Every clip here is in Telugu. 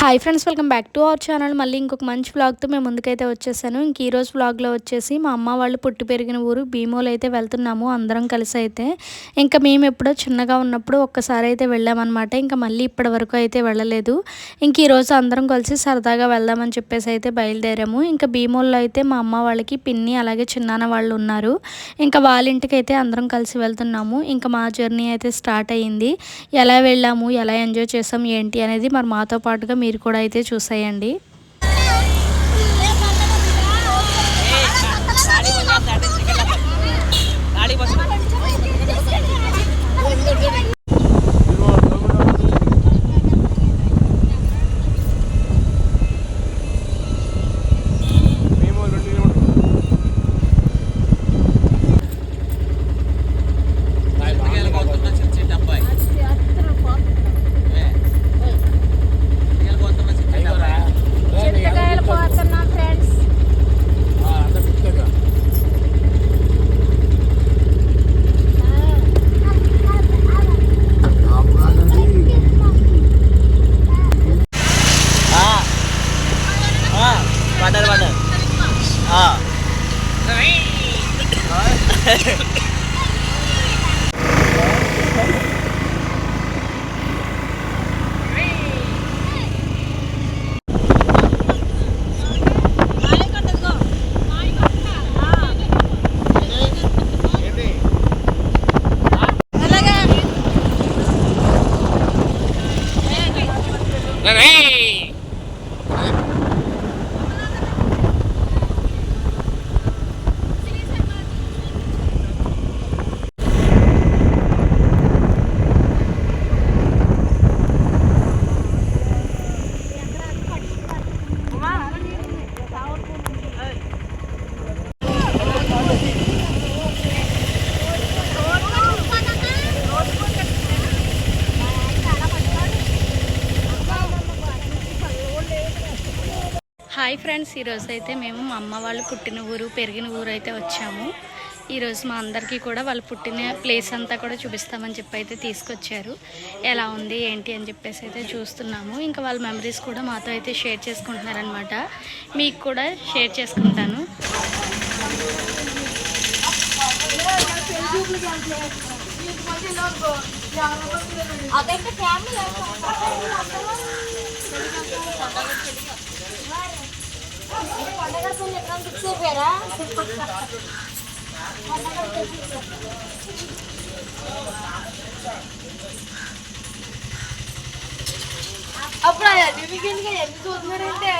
Hi friends welcome back to our channel మళ్ళీ ఇంకొక మంచి వ్లాగ్తో మేము ముందుకైతే వచ్చేసాను. ఇంక ఈరోజు వ్లాగ్లో వచ్చేసి మా అమ్మ వాళ్ళు పుట్టి పెరిగిన ఊరు భీమోలు అయితే వెళ్తున్నాము అందరం కలిసి అయితే. ఇంకా మేము ఎప్పుడో చిన్నగా ఉన్నప్పుడు ఒక్కసారి అయితే వెళ్ళామన్నమాట. ఇంకా మళ్ళీ ఇప్పటి వరకు అయితే వెళ్ళలేదు. ఇంక ఈరోజు అందరం కలిసి సరదాగా వెళ్దామని చెప్పేసి అయితే బయలుదేరాము. ఇంకా భీమోల్లో అయితే మా అమ్మ వాళ్ళకి పిన్ని అలాగే చిన్నాన్న వాళ్ళు ఉన్నారు. ఇంకా వాళ్ళ ఇంటికి అయితే అందరం కలిసి వెళ్తున్నాము. ఇంకా మా జర్నీ అయితే స్టార్ట్ అయ్యింది. ఎలా వెళ్ళాము ఎలా ఎంజాయ్ చేసాం ఏంటి అనేది మరి మాతో పాటుగా మీరు కూడా అయితే చూసేయండి. హాయ్ ఫ్రెండ్స్ ఈరోజు అయితే మేము మా అమ్మ వాళ్ళు పుట్టిన ఊరు పెరిగిన ఊరు అయితే వచ్చాము. ఈరోజు మా అందరికీ కూడా వాళ్ళు పుట్టిన ప్లేస్ అంతా కూడా చూపిస్తామని చెప్పి అయితే తీసుకొచ్చారు. ఎలా ఉంది ఏంటి అని చెప్పేసి అయితే చూస్తున్నాము. ఇంకా వాళ్ళ మెమరీస్ కూడా మాతో అయితే షేర్ చేసుకుంటున్నారనమాట మీకు కూడా షేర్ చేసుకుంటాను. అదైతే ఫ్యామిలీ పండగ ఎక్కడ ఫిక్స్ అయిపోయారా అప్పుడు ఎందుకు చూస్తున్నారంటే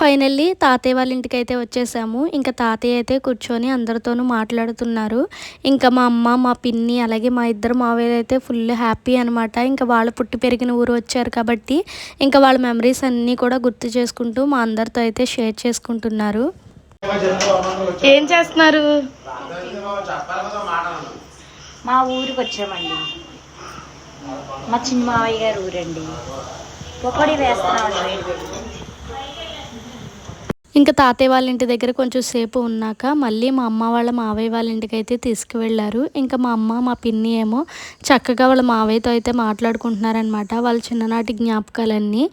ఫైనల్లీ తాతయ్య వాళ్ళ ఇంటికి అయితే వచ్చేసాము. ఇంకా తాతయ్య అయితే కూర్చొని అందరితోనూ మాట్లాడుతున్నారు. ఇంకా మా అమ్మ మా పిన్ని అలాగే మా ఇద్దరు మావయ్య అయితే ఫుల్ హ్యాపీ అనమాట ఇంకా వాళ్ళు పుట్టి పెరిగిన ఊరు వచ్చారు కాబట్టి ఇంకా వాళ్ళ మెమరీస్ అన్నీ కూడా గుర్తు చేసుకుంటూ మా అందరితో అయితే షేర్ చేసుకుంటున్నారు. ఏం చేస్తున్నారు? మా ఊరికి వచ్చామండి. మా చిన్న మావయ్య గారు ఊరండి. పొక్కడి వేస్తున్నామండి. ఇంకా తాతయ్య వాళ్ళ ఇంటి దగ్గర కొంచెం సేపు ఉన్నాక మళ్ళీ మా అమ్మ వాళ్ళ మావయ్య వాళ్ళ ఇంటికి అయితే తీసుకువెళ్ళారు. ఇంకా మా అమ్మ మా పిన్ని ఏమో చక్కగా వాళ్ళ మావయ్యతో అయితే మాట్లాడుకుంటున్నారనమాట వాళ్ళ చిన్ననాటి జ్ఞాపకాలన్నీ.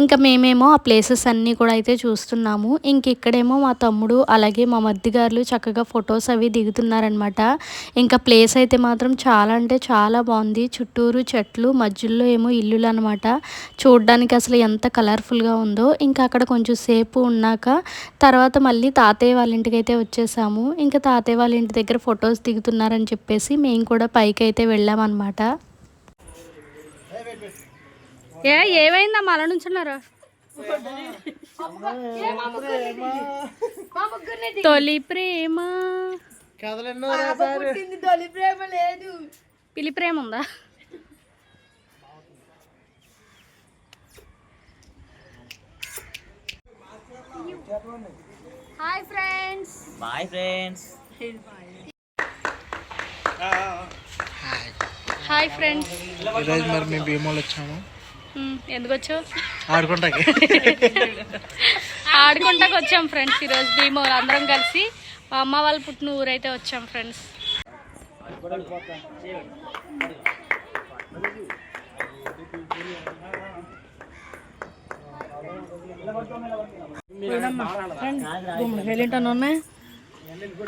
ఇంకా మేమేమో ఆ ప్లేసెస్ అన్నీ కూడా అయితే చూస్తున్నాము. ఇంక ఇక్కడేమో మా తమ్ముడు అలాగే మా మద్దిగారులు చక్కగా ఫొటోస్ అవి దిగుతున్నారనమాట ఇంకా ప్లేస్ అయితే మాత్రం చాలా అంటే చాలా బాగుంది. చుట్టూరు చెట్లు మధ్యలో ఏమో ఇల్లులు అనమాట చూడడానికి అసలు ఎంత కలర్ఫుల్గా ఉందో. ఇంకా అక్కడ కొంచెం సేపు ఉన్నాక తర్వాత మళ్ళీ తాతయ్య వాళ్ళ ఇంటికి అయితే వచ్చేసాము. ఇంకా తాతయ్య వాళ్ళ ఇంటి దగ్గర ఫొటోస్ దిగుతున్నారని చెప్పేసి మేము కూడా పైకి అయితే వెళ్ళామన్నమాట. ఏ ఏమైందమ్మా? అలా నుంచున్నారా? తొలి ప్రేమ. తొలి ప్రేమ లేదు. పిలి ప్రేమ ఉందా? Hi friends. Bye friends. Hi friends. ఈరోజు మరి మేము భీమాలు వచ్చాము. ఎందుకు వచ్చావు? ఆడుకుంటాకి. ఆడుకుంటాకి వచ్చాం ఫ్రెండ్స్ ఈరోజు భీమోలు అందరం కలిసి. మా అమ్మ వాళ్ళ పుట్టిన ఊరైతే వచ్చాం ఫ్రెండ్స్. ఉన్నాయి.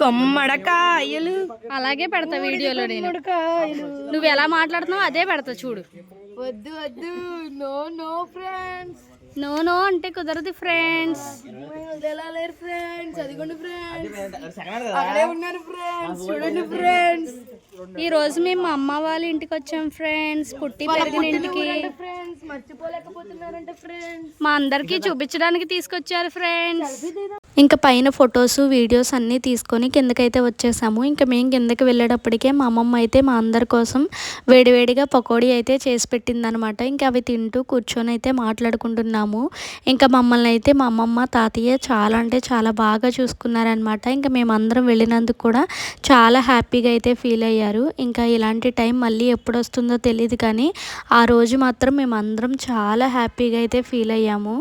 కమ్మడకాయలు. అలాగే పెడతా వీడియోలో నేను. నువ్వు ఎలా మాట్లాడుతున్నావు అదే పెడతా చూడు. వద్దు వద్దు. No no friends. No no అంటే కుదరదు ఫ్రెండ్స్. ఎలా లేరు ఫ్రెండ్స్. అదిగోండి ఫ్రెండ్స్. అక్కడే ఉన్నారు ఫ్రెండ్స్. చూడండి ఫ్రెండ్స్. ఈ రోజు మేము మా అమ్మ వాళ్ళ ఇంటికి వచ్చాం ఫ్రెండ్స్. పుట్టి పెరిగిన ఇంటికి. ఫ్రెండ్స్ మర్చిపోలేకపోతున్నారంటే ఫ్రెండ్స్ మా అందరికి చూపించడానికి తీసుకొచ్చారు ఫ్రెండ్స్ ఇంకా పైన ఫొటోస్ వీడియోస్ అన్నీ తీసుకొని కిందకైతే వచ్చేసాము. ఇంకా మేము కిందకి వెళ్ళేటప్పటికే మా అమ్మమ్మ అయితే మా అందరి కోసం వేడివేడిగా పకోడీ అయితే చేసి పెట్టిందనమాట. ఇంకా అవి తింటూ కూర్చొని అయితే మాట్లాడుకుంటున్నాము. ఇంకా మమ్మల్ని అయితే మా అమ్మమ్మ తాతయ్య చాలా అంటే చాలా బాగా చూసుకున్నారనమాట. ఇంకా మేమందరం వెళ్ళినందుకు కూడా చాలా హ్యాపీగా అయితే ఫీల్ అయ్యారు. ఇంకా ఇలాంటి టైం మళ్ళీ ఎప్పుడు వస్తుందో తెలియదు కానీ ఆ రోజు మాత్రం మేమందరం చాలా హ్యాపీగా అయితే ఫీల్ అయ్యాము.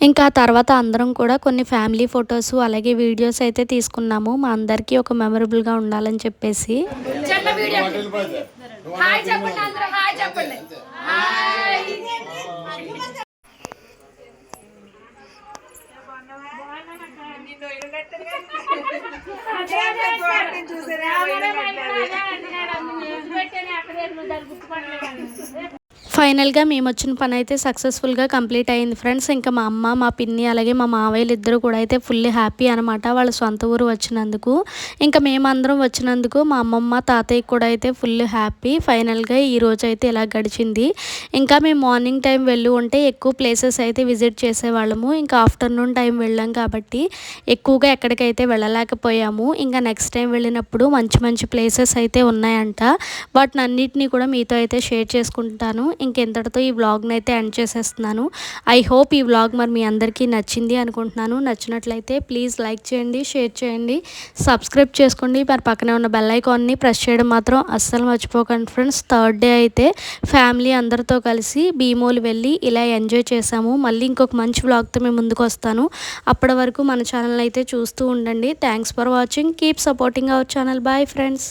ఇంకా ఆ తర్వాత అందరం కూడా కొన్ని ఫ్యామిలీ ఫొటోస్ అలాగే వీడియోస్ అయితే తీసుకున్నాము. మా అందరికీ ఒక మెమరబుల్గా ఉండాలని చెప్పేసి. హాయ్ చెప్పండి అందరూ. హాయ్ చెప్పండి. ఫైనల్గా మేము వచ్చిన పని అయితే సక్సెస్ఫుల్గా కంప్లీట్ అయింది ఫ్రెండ్స్. ఇంకా మా అమ్మ మా పిన్ని అలాగే మా మావయ్యలు ఇద్దరు కూడా అయితే ఫుల్లీ హ్యాపీ అనమాట వాళ్ళ సొంత ఊరు వచ్చినందుకు. ఇంకా మేమందరం వచ్చినందుకు మా అమ్మమ్మ తాతయ్య కూడా అయితే ఫుల్ హ్యాపీ. ఫైనల్గా ఈ రోజు అయితే ఇలా గడిచింది. ఇంకా మేము మార్నింగ్ టైం వెళ్ళి ఉంటే ఎక్కువ ప్లేసెస్ అయితే విజిట్ చేసేవాళ్ళము. ఇంకా ఆఫ్టర్నూన్ టైం వెళ్ళాం కాబట్టి ఎక్కువగా ఎక్కడికైతే వెళ్ళలేకపోయాము. ఇంకా నెక్స్ట్ టైం వెళ్ళినప్పుడు మంచి మంచి ప్లేసెస్ అయితే ఉన్నాయంట. వాటిని అన్నిటినీ కూడా మీతో అయితే షేర్ చేసుకుంటాను. ఇంకెంతటితో ఈ వ్లాగ్ని అయితే ఎండ్ చేసేస్తున్నాను. ఐ హోప్ ఈ వ్లాగ్ మరి మీ అందరికీ నచ్చింది అనుకుంటున్నాను. నచ్చినట్లయితే ప్లీజ్ లైక్ చేయండి షేర్ చేయండి సబ్స్క్రైబ్ చేసుకోండి. మరి పక్కనే ఉన్న బెల్ ఐకాన్ని ప్రెస్ చేయడం మాత్రం అస్సలు మర్చిపోకండి ఫ్రెండ్స్. థర్డ్ డే అయితే ఫ్యామిలీ అందరితో కలిసి భీమోలు వెళ్ళి ఇలా ఎంజాయ్ చేసాము మళ్ళీ ఇంకొక మంచి వ్లాగ్తో మేము ముందుకు వస్తాను. అప్పటి వరకు మన ఛానల్ అయితే చూస్తూ ఉండండి. Thanks for watching keep supporting our channel bye friends